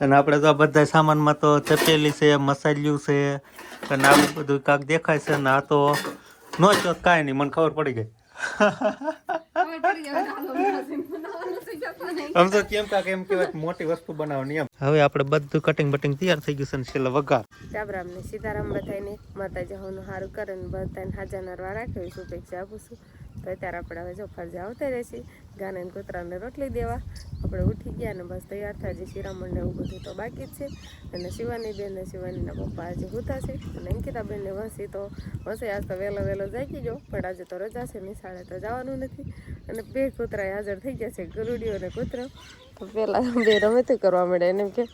અને આપણે તો આ બધા સામાનમાં તો ચપેલી છે, મસાલ્યું છે, અને આવું બધું કાંક દેખાય છે ને આ તો નો ચોક કાંઈ નહીં, મને ખબર પડી ગઈ. આમ કેમ કાંક એમ કહેવાય મોટી વસ્તુ બનાવવાની એમ. હવે આપણે બધું કટિંગ બટિંગ તૈયાર થઈ ગયું છે ને છેલ્લે વઘાર. રામ ને સીતારામ બધાને માતાજી હોનું સારું કરે ને બધાને હાજર નરવા રાખે શુભેચ્છા આપું છું. તો અત્યારે આપણે જો ફરજા આવતા રહેશે. ગાને કૂતરાને રોટલી દેવા. આપણે ઉઠી ગયા ને બસ તૈયાર થાય, જે શિરામણ ને એવું બધું તો બાકી જ છે. અને શિવાની બેન ને શિવાનીના પપ્પા આજે હુતા છે અને અંકિતા બેન ને વસી તો વસે. આજ તો વહેલો વહેલો જાગી ગયો, પણ આજે તો રજા છે, નિશાળે તો જવાનું નથી. અને બે કૂતરા હાજર થઈ ગયા છે, ગરુડીઓ અને કૂતરો. તો પહેલાં બે રમતો કરવા મળે એને કે,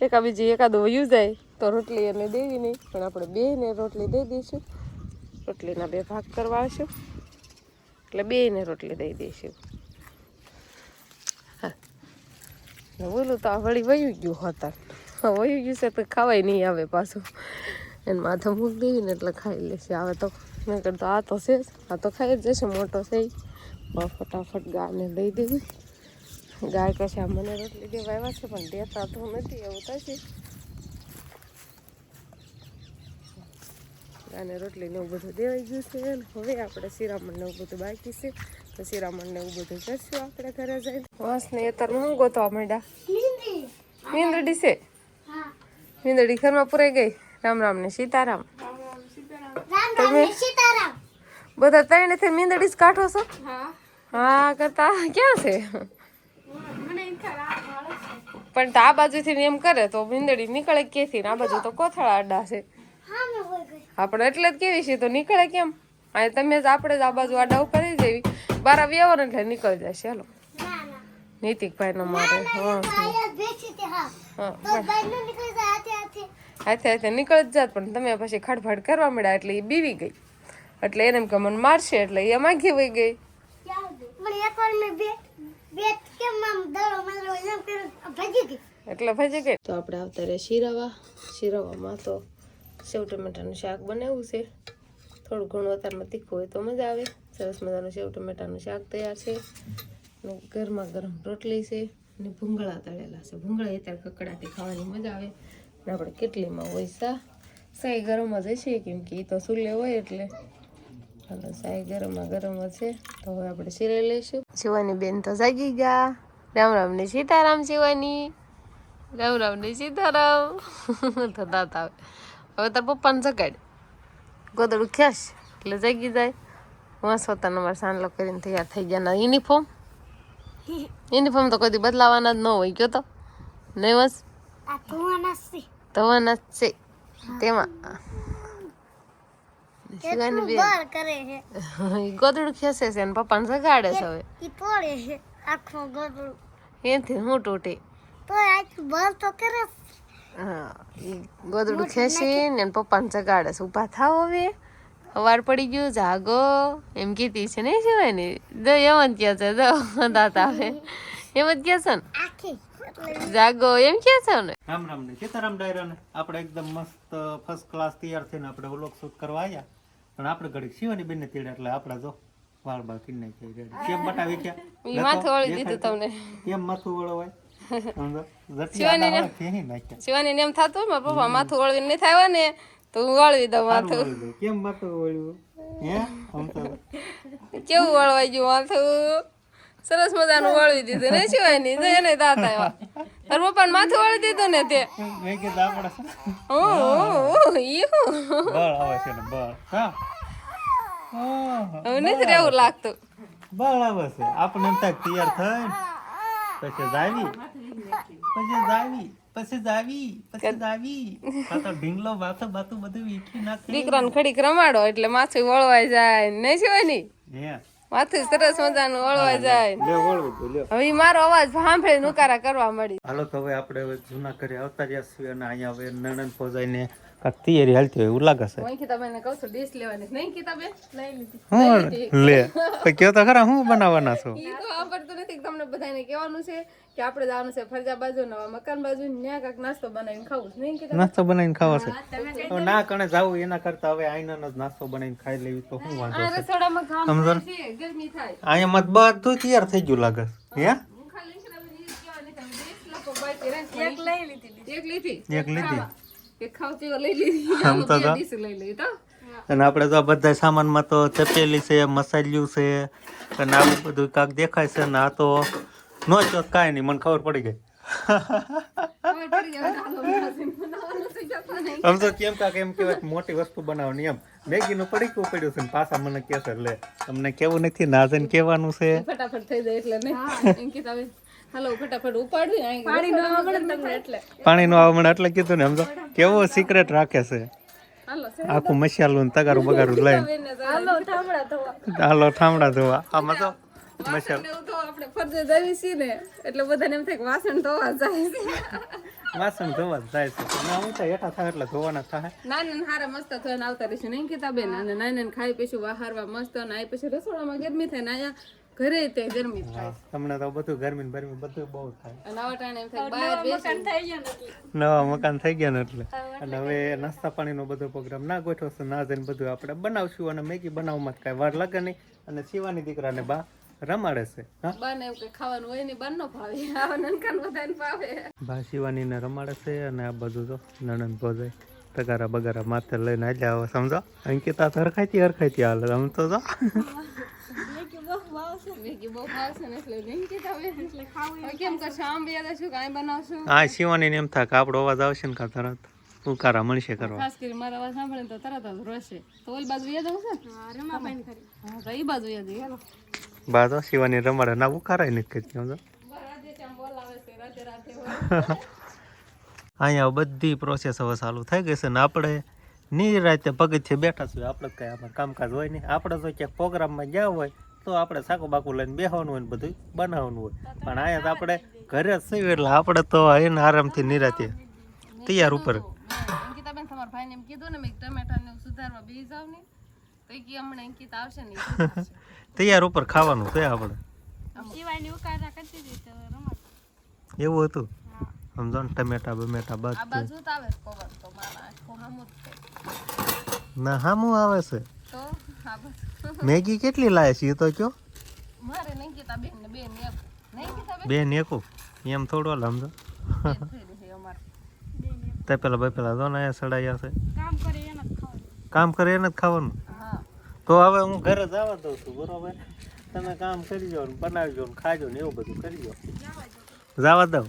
એકા બીજી એકાદું વયું જાય, તો રોટલી એને દેવી નહીં. પણ આપણે બેને રોટલી દઈ દઈશું. રોટલીના બે ભાગ કરવા આવશું. એટલે બેને રોટલી દઈ દઈશું હા બોલું તો આ વળી વયું ગયું હતા વયું ગયું છે તો ખાવાય નહીં આવે પાછું. એને માથે મૂક દેવી ને એટલે ખાઈ લેશે. આવે તો મેં કરતો આ તો છે આ તો ખાઈ જ જશે, મોટો છે ફટાફટ ગાને દઈ દેવી. ગાય કશા મને રોટલી દેવા આવ્યા છે, પણ દેતા તો નથી, એવું થશે ગાને રોટલી ને એવું બધું દેવાઈ ગયું છે હવે આપણે શિરામણ ને બધું બાકી છે. તો શિરામણ ને એવું બધું કરશું આપણે ઘરે જઈને. વાસ ને અત્યારે હું ગોતવા માંડ્યા? મીંદડી છે? મીંદડી ઘરમાં પુરાઈ ગઈ? રામ રામ ને સીતારામ. તમે બધા ત્રણે થી મીંદડી જ કાઢો છો? હા. કરતા ક્યાં છે? પણ આ બાજુથી એમ કરે તો મીંદડી નીકળે ક્યાંથી? આ બાજુ તો કોથળા આડા છે. આપણે એટલે જ કેવી છે તો નીકળે કેમ? તમે જ આપણે જ આ બાજુ આડા કરી બારા વ્યવહાર એટલે નીકળી જશે હાલો. નીતિકભાઈ નો મારે હા. હા. હાથે હાથે. નીકળી જ જાત પણ તમે પછી ખડફડ કરવા મળ્યા એટલે એ બીવી ગઈ. એટલે એને એમ કે મને મારશે એટલે એ માગી વહી ગઈ. એટલે ભજી ગઈ. તો આપણે આવતા રહે શીરાવા. શીરાવામાં તો સેવ ટમેટાનું શાક બનાવ્યું છે. થોડું ઘણું અત્યારમાં તીખું હોય તો મજા આવે. સરસ મજાનું સેવ ટમેટાનું શાક તૈયાર છે. અને ગરમા ગરમ રોટલી છે અને ભૂંગળા તળેલા છે. ભૂંગળા અત્યારે કકડાથી ખાવાની મજા આવે. અને આપણે કેટલીમાં હોય સા? સાઈ ગરમ જ હશે કેમ કે એ તો સુલે હોય એટલે. હાલો, સાઈ ગરમમાં ગરમ છે. તો હવે આપણે સિરાઈ લઈશું. શિવાની બેન તો જાગી ગયા. રામ રામ ને સીતારામ શિવાની. રામ રામ ને સીતારામ. તો દાંત આવે. હવે તાર પપ્પાને જગાડ ગોદડું ખેસ એટલે જાગી જાય. વાંસ હોતા નંબર સાંજલો કરીને તૈયાર થઈ ગયા યુનિફોર્મ યુનિફોર્મ તો કદી બદલાવાના જ ન હોય ગયો તો. નહીં બસ ધોવાના જ છે. તેમાં. ગોદડું ખેંચે છે ને પપ્પાને જગાડે છે હવે. એનથી હું તૂટી. ગોદડું ને પપ્પાને જગાડે છે. ઊભા થાવ હવે. સવાર પડી ગયું જાગો. એમ કીધી છે ને સિવાય ને જો એમ જ કહે છે? જો દાતા આવે એમ જ કહે છે ને? જાગો. એમ કહે છે ને? રામ રામ ને. સીતારામ ડાયરા ને આપણે એકદમ મસ્ત ફર્સ્ટ ક્લાસ તૈયાર થઈને આપણે વ્લોગ શૂટ કરવા આવ્યા પણ આપણે ઘડી શિવાની બેન ને તેડ્યા એટલે આપણે જો વાળ બાળ કરી નાખી રેડી. કેમ બતાવી કે માથું વળી દીધું તમને. કેમ માથું વળવાય? શિવાની શિવાની એમ થતું મારા પપ્પા માથું વળવીને નહીં થાય ને તો વળવી દઉં માથું કેમ માથું વળ્યું હે? કેવું વળવાઈ ગયું માથું સરસ મજાનું વળવી દીધું. ને શિવાની જો એને દાતા એવા. તાર પપ્પાને માથું વળી દીધું ને તે. મેં કીધું આપણે હું હું બળ આવે છે ને બળ. હા. હા, હવે નથી રહેવું લાગતું. બળ આવે છે. આપણે એમ થાય તૈયાર થઈ પછી જાવી. પછી જાવી. પછી જાવી પછી જાવી આ તો ઢીંગલો બાથો બાથું બધું વીખી નાખે. દીકરાને ખડીક રમાડો એટલે માથું વળવાઈ જાય. નહીં છે ની માથું સરસ મજાનું વળવાઈ જાય. હવે મારો અવાજ સાંભળે નુકારા કરવા મળી હાલો તો હવે આપણે હવે જૂના ઘરે આવતા રહ્યા છીએ અને અહીંયા હવે નણંદ ફોજાઈને ને તૈયારી હાલતી હોય એવું લાગે છે. હું કીધા કહું છું ડીશ લેવાની. નહીં કીધા બેન? લઈ લીધી. હું લે. તો કયો તો ખરા હું બનાવવાના છો? ઈ તો આવડતું નથી તમને બધાને કહેવાનું છે. કે આપણે જવાનું છે ફરજા બાજુ નવા મકાન બાજુ ત્યાં કાંઈક નાસ્તો બનાવીને ખાવું છે. નહીં નાસ્તો બનાવીને ખાવો છે. ના. કણે જાવું એના કરતા હવે આઈનો જ નાસ્તો બનાવીને ખાઈ લેવી તો શું વાંધો છે? રસોડામાં કામ સમજો છે ગરમી થાય. અહીંયા મત બધું તૈયાર થઈ ગયું લાગે હે? એક લઈ લીધી એક લીધી? એક લીધી. કે ખાવ લઈ લીધી. આમ તો લઈ લઈ તો? અને આપણે તો આ બધા સામાનમાં તો ચપેલી છે મસાલ્યું છે અને આવું બધું કાંક દેખાય છે ને આ તો નો ચોક કાંઈ નહીં મને ખબર પડી ગઈ. આમ તો કેમ કાક એમ કહેવાય કે મોટી વસ્તુ બનાવવાની એમ. મેગીનું પડીકું પડ્યું છે ને પાછા મને કે છે લે તમને કેવું નથી નાજન કેવાનું છે. ફટાફટ થઈ જાય એટલે નહીં હાલો ફટાફટ ઉપાડવી પાણી ન એટલે. આવમણ એટલે કીધું ને આમ તો કેવો સિક્રેટ રાખે છે. આખું મસાલું તગારું બગારું લઈને. હાલો ઠામડા ધોવા. હાલો ઠામડા ધોવા. આમાં તો મસાલ તો આપણે ફરજે જવી છીએ ને એટલે બધાને એમ થાય કે વાસણ ધોવા જાય છે. વાસણ ધોવા જાય છે. અને હું તો હેઠા થાય એટલે ધોવાના થાય. નાના હારા મસ્ત થઈને આવતા રહીશું નહીં કીધા બેન? અને નાના ખાઈ પીશું વાહારવા મસ્ત અને આ પછી રસોડામાં ગરમી થાય ને અહીંયા ઘરે તે ગરમી થાય. તમને તો બધું ગરમી ને બરમી બધું બહુ થાય. અને આવા ટાણે એમ થાય બહાર બેસી નવા મકાન થઈ ગયા ને એટલે. અને હવે નાસ્તા પાણીનો બધો પ્રોગ્રામ ના ગોઠવો છે ના જઈને બધું આપણે બનાવશું. અને મેગી બનાવવામાં કઈ કાંઈ વાર લાગે નહીં. અને શિવાની દીકરાને બા રમાડે છે બાને એવું કઈ ખાવાનું હોય ને બાર નો ભાવે. આવા નનકાન બધાને ભાવે. ભાસીવાની ને રમાડે છે અને આ બધું તો નણંદ ભોજાય તગારા બગારા માથે લઈને આલ્યા આવે સમજો? અંકિતા તો હરખાઈતી હાલે આમ તો જો? મેગી બહુ ભાવશે. ને એટલે નહીં કીધા હવે એટલે ખાવું કેમ કરશો? આમ બે શું કાંઈ બનાવશું? આ શિવાનીને એમ થાય આપણો અવાજ આવશે ને કા તરત? ઉકારા મળશે કરવા. ખાસ કરી મારા અવાજ સાંભળે તો તરત જ રોશે. તો ઓલી બાજુ યાદ આવશે? ને રમાબાઈ કરી હા તો એ બાજુ યાદ હેલો બા તો શિવાની રમાડે. ના ઉકારાય ને કરતી સમજો છે. અહીંયા બધી પ્રોસેસ હવે ચાલુ થઈ ગઈ છે ને આપણે નિરાતે પગથિયે બેઠા છીએ આપણે કઈ આમાં કામકાજ હોય નહીં. આપણે તો ક્યાંક પ્રોગ્રામમાં ગયા હોય તો આપણે સાકુ બાકુ લઈને બેસવાનું હોય ને બધું બનાવવાનું હોય. પણ અહીંયા તો આપણે ઘરે જ છીએ એટલે આપણે તો એને આરામથી નિરાતે તૈયાર ઉપર. અંકિતાબેન તમારા ભાઈને એમ કીધું ને મેં ટમેટા ને સુધારવા બેસી જાવ ને તો કે હમણાં અંકિત આવશે ને તૈયાર ઉપર ખાવાનું છે આપણે. એવું હતું? સમજો ને ટમેટા બમેટા આ બાજુ જ આવે પવન તો મારા આખું હામું ના હામું આવે છે. તો? મેગી કેટલી લાવે છે? એ તો કયો? મારે નહીં કેતા બેન ને બેન એક. નહીં બેન? એકુ. એમ થોડો સમજો. તે પેલા ભાઈ પેલા દોન અહીંયા સડાયા છે. કામ કરે એને જ ખાવાનું. કામ કરે એને જ ખાવાનું? તો હવે હું ઘરે જવા દઉં છું બરોબર? તમે કામ કરી જાઓ ને જાઓ ને ખાજો ને એવું બધું કરી જાઓ જવા દઉં.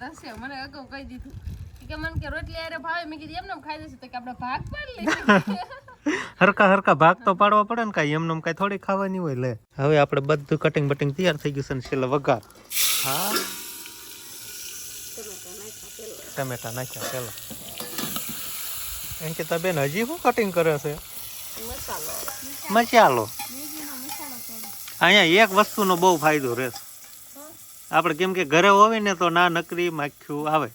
તો હશે મને અગાઉ કહી દીધું. કે મને કે રોટલી આરે ભાવે મેં કીધું એમને એમ ખાઈ જશે તો કે આપણે ભાગ પાડી લઈએ. હરકા હરકા ભાગ તો પાડવા પડે ને કાંઈ એમને એમ કાંઈ થોડી ખાવાની હોય લે. હવે આપણે બધું કટિંગ બટિંગ તૈયાર થઈ ગયું છે ને છેલ્લે વઘાર. હા? ટમેટા નાખ્યા પેલા. કે બેન હજી શું કટિંગ કરે છે? મસાલો. અહીંયા એક વસ્તુનો બહુ ફાયદો રહે આપણે કેમ કે ઘરે હોય ને તો ના નકરી માખ્યું આવે.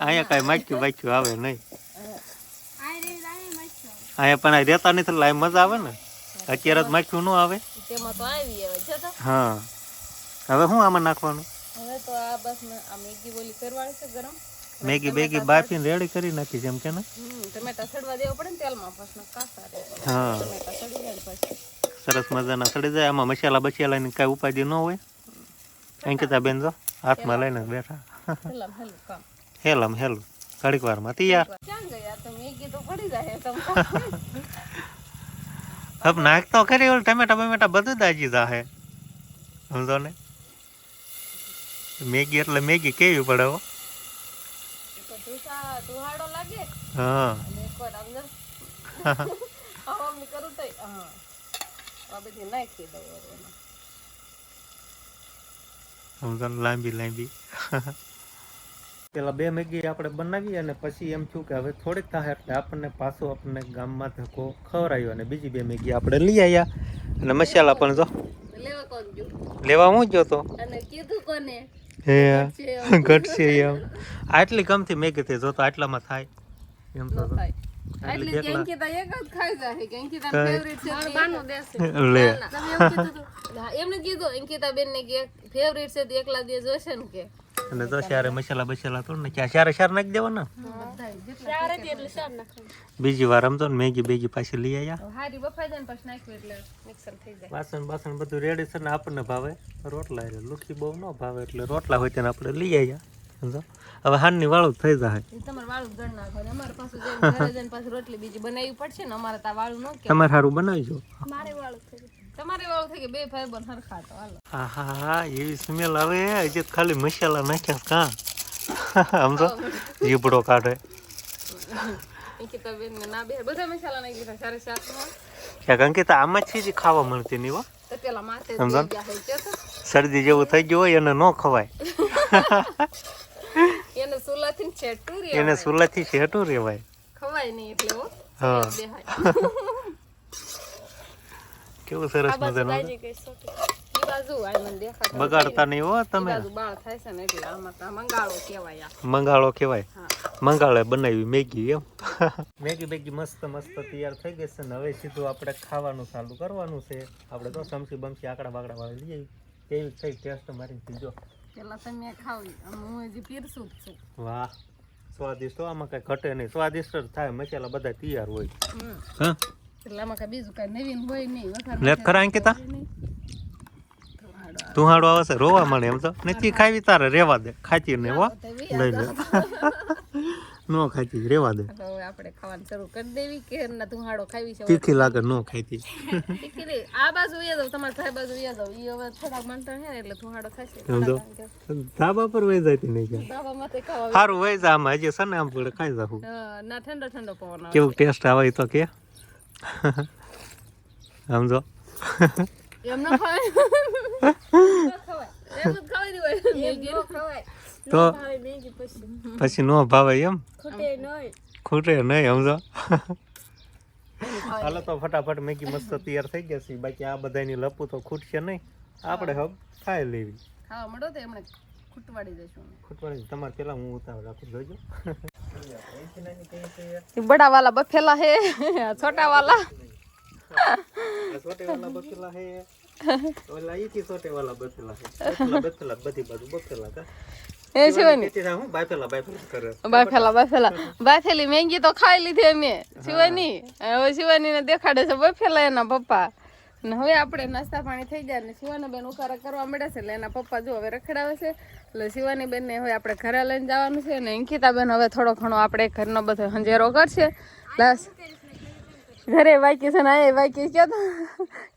અહીંયા કાંઈ માખ્યું માખ્યું આવે નહીં. અહીંયા પણ આ રહેતા નથી એટલે મજા આવે ને. અત્યારે જ માખ્યું ન આવે. હા. હવે શું આમાં નાખવાનું? હવે તો આ બસ આ મેગી બોલી કરવાળી છે ગરમ. મેગી બેગી બાફીને રેડી કરી નાખી જેમ કે ને? ટમેટા સડવા દેવા પડે ને તેલમાં પછી કાસા હા. ટમેટા સડી જાય પછી. સરસ મજાના સડી જાય આમાં મસાલા બસિયાલાની કાંઈ ઉપાધિ ન હોય. અંકિતા બેન જો હાથમાં લઈને બેઠા. હેલમ હેલું કામ. હેલમ હેલું ઘડીક વારમાં તૈયાર. ક્યાં ગયા તો મેગી તો પડી જાય તમે હવે નાખતો ખરી ઓલ ટમેટા બમેટા બધું દાજી જાહે. સમજો ને મેગી એટલે મેગી કેવી પડે હો? તો લાગે? હા. અને એકવાર અંદર આમ કરું તો હા. આ બધી નાખી દઉં એમાં. સમજો લાંબી લાંબી. પેલા બે મેગી આપણે બનાવી અને પછી એમ થયું કે હવે થોડીક થાય એટલે આપણને પાછો આપણને ગામમાં ધક્કો ખવરાયો અને બીજી બે મેગી આપણે લઈ આવ્યા અને મસાલા પણ જો. લેવા કોણ ગયું? હું જ તો? અને કીધું કોને? હે ઘટશે એમ. આટલી કમથી મેગી થઈ જો તો આટલામાં થાય. એમ તો થાય. એટલે એટલે કેટલા? અંકિતા એક જ ખાઈ જાય. કે અંકિતા કાંઈ. ફેવરિટ છે બાનો દેશે. લે. તમે એમ કીધું હતું? હા, એમને કીધું અંકિતા બેન ને કે ફેવરિટ છે એકલા દે જોશે ને અને તો શારે મસાલા બસાલા થોડ ને ક્યાં? શારે શાર નાખી દેવાના? બીજી વાર રમતો ને મેગી બેગી પાછી લઈ આવ્યા હારી બફાઈ જાય ને પછી નાખ્યું એટલે મિક્સર થઈ જાય. વાસણ બાસણ બધું રેડી છે ને આપણને ભાવે. રોટલા એટલે લુખી બહુ ન ભાવે એટલે રોટલા હોય તેને આપણે લઈ આવ્યા સમજો? હવે હાનની વાળું થઈ જાય તમારે વાળું ગણ નાખો અમારે પાછું જઈને ઘરે જઈને પાછું રોટલી બીજી બનાવવી પડશે ને અમારે ત્યાં વાળું ન કે તમારે સારું બનાવજો. મારે વાળું થઈ તમારે વાળું થઈ ગયું. બે ભાઈ બંધ હરખા તો હાલો. હા હા હા એવી સ્મેલ આવે. હજી ખાલી મસાલા નાખ્યા કાં? સમજો? જીબડો કાઢે. અંકિતા ના બે બધા મસાલા નાખી દીધા સારે શાકમાં ક્યાંક અંકિતા આમાં જ ચીજ ખાવા મળતી નહીં હો. તો તો શરદી જેવું થઈ ગયું હોય એને ન ખવાય. એને સુલાથી ને છેટું રે એને સુલાથી શેટું રેવાય ખવાય નહીં એટલે હો. હા. કેવું સરસ મજાનું ઈ બાજુ આ મને દેખાતો બગાડતા નહીં હો તમે. બાજુ બાળ થાય છે ને એટલે આમાં તો આ મંગાળો કેવાય આ. મંગાળો કહેવાય. હા. મંગાળે બનાવી મેગી એમ. મેગી બેગી મસ્ત મસ્ત તૈયાર થઈ ગઈ છે ને હવે સીધું આપણે ખાવાનું ચાલુ કરવાનું છે. આપણે તો સમસી બમસી આકડા બાકડા વાળી લઈએ કેવી થઈ ટેસ્ટ મારી પીજો પેલા તમે ખાવી. હું હજી પીરસું જ છું. વાહ. સ્વાદિષ્ટ તો આમાં કઈ ઘટે નહીં. સ્વાદિષ્ટ જ થાય. મસાલા બધા તૈયાર હોય. હા? એટલે આમાં કાંઈ બીજું કઈ નવીન હોય નહીં. વખાણ ખરા અંકિતા તું હાડો આવશે રોવા મને એમ તો? નથી ખાવી તારે રેવા દે. ખાચી ને હો. લઈ લે. નો ખાતી રેવા દે. હવે આપણે ખાવાનું શરૂ કરી દેવી કે ના તું હાડો ખાવી છે? તીખી લાગે નો ખાતી તીખી આ બાજુ વયા જાવ તમારા સાહેબ બાજુ વયા જાવ. ઈ હવે થોડાક મંટણ હે એટલે તું હાડો ખાશે એમ તો. ધાબા પર વઈ જાતી નહીં દાવામાં તે ખાવા સારું વઈ જા આમાં. હજી સને આમ પડે ખાઈ જાઉં ના ઠંડો ઠંડો પવન આવે. કેવું ટેસ્ટ આવે તો કે. સમજો. એમ ન ન ખાય એમ ખાવી દેવાય મેગી ન ખવાય. તો પછી. નો ભાવે એમ? ખૂટે નહીં સમજો હાલો તો ફટાફટ મેગી મસ્ત તૈયાર થઈ ગયા છે. બાકી આ બધાની લપુ તો ખૂટશે નહીં આપણે હવે ખાઈ લેવી. હા મળો તો એમણે ખૂટવાડી દેશું ખૂટવાડી તમારે પેલા હું ઉતાવળ રાખું જોજો. બડા વાલા બફેલા હે છોટા વાલા છોટે વાલા બફેલા હે. ઓલા ઈ છોટે વાલા બફેલા હે. બફેલા બધી બાજુ બફેલા કા. એ શિવાની બફેલા બફેલા બાફેલી મેંગી તો ખાઈ લીધી અમે. શિવાની હવે શિવાની ને દેખાડે છે બફેલા એના પપ્પા. ને હવે આપણે નાસ્તા પાણી થઈ ગયા ને શિવાની બેન ઉકારા કરવા મળે છે એટલે એના પપ્પા જો હવે રખડાવે છે. એટલે શિવાની બેન ને હવે આપણે ઘરે લઈને જવાનું છે ને અંકિતા બેન હવે થોડો ઘણો આપણે ઘરનો બધો હંજેરો કરશે. બસ. ઘરે વાકી છે ને એ વાકી કહેતો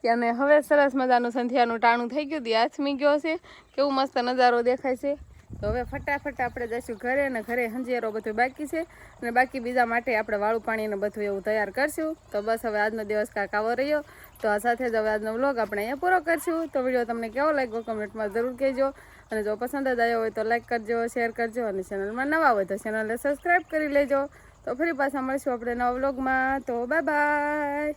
કે અને હવે સરસ મજાનું સંધ્યાનું ટાણું થઈ ગયું હતું હાથમી ગયો છે. કેવું મસ્ત નજારો દેખાય છે. તો હવે ફટાફટ આપણે જઈશું ઘરે અને ઘરે હંજેરો બધું બાકી છે અને બાકી બીજા માટે આપણે વાળું પાણીને બધું એવું તૈયાર કરશું. તો બસ હવે આજનો દિવસ કાંક આવો રહ્યો. તો આ સાથે જ હવે આજનો વ્લોગ આપણે અહીંયા પૂરો કરશું. તો વીડિયો તમને કેવો લાગ્યો કમેન્ટમાં જરૂર કહેજો. અને જો પસંદ જ આવ્યો હોય તો લાઈક કરજો શેર કરજો અને ચેનલમાં નવા હોય તો ચેનલને સબસ્ક્રાઈબ કરી લેજો. તો ફરી પાછા મળીશું આપણે નવા વ્લોગમાં. તો બાય બાય